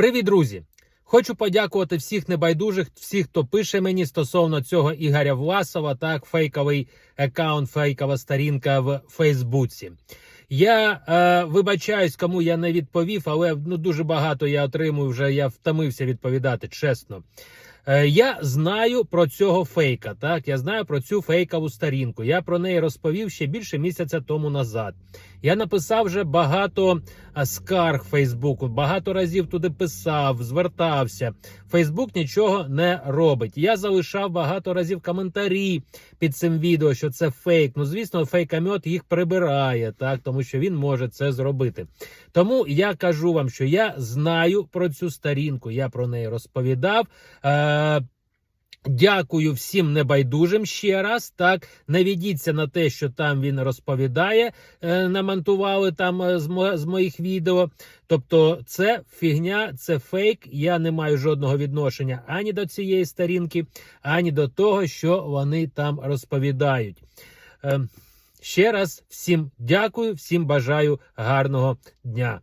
Привіт, друзі! Хочу подякувати всіх небайдужих, всіх, хто пише мені стосовно цього Ігоря Власова, так, фейковий аккаунт, фейкова сторінка в Фейсбуці. Я е, вибачаюсь, кому я не відповів, але ну дуже багато я отримую вже. Я втомився відповідати, чесно. Е, я знаю про цього фейка. Так, я знаю про цю фейкову сторінку. Я про неї розповів ще більше місяця тому назад. Я написав вже багато скарг Фейсбуку, багато разів туди писав, звертався. Фейсбук нічого не робить. Я залишав багато разів коментарі під цим відео, що це фейк. Ну, звісно, фейкомет їх прибирає, так тому що він може це зробити. Тому я кажу вам, що я знаю про цю сторінку. Я про неї розповідав. Е- Дякую всім небайдужим ще раз. Так не ведіться на те, що там він розповідає, е, намонтували там е, з, мо- з моїх відео. Тобто, це фігня, це фейк. Я не маю жодного відношення ані до цієї сторінки, ані до того, що вони там розповідають. Е, ще раз всім дякую, всім бажаю гарного дня.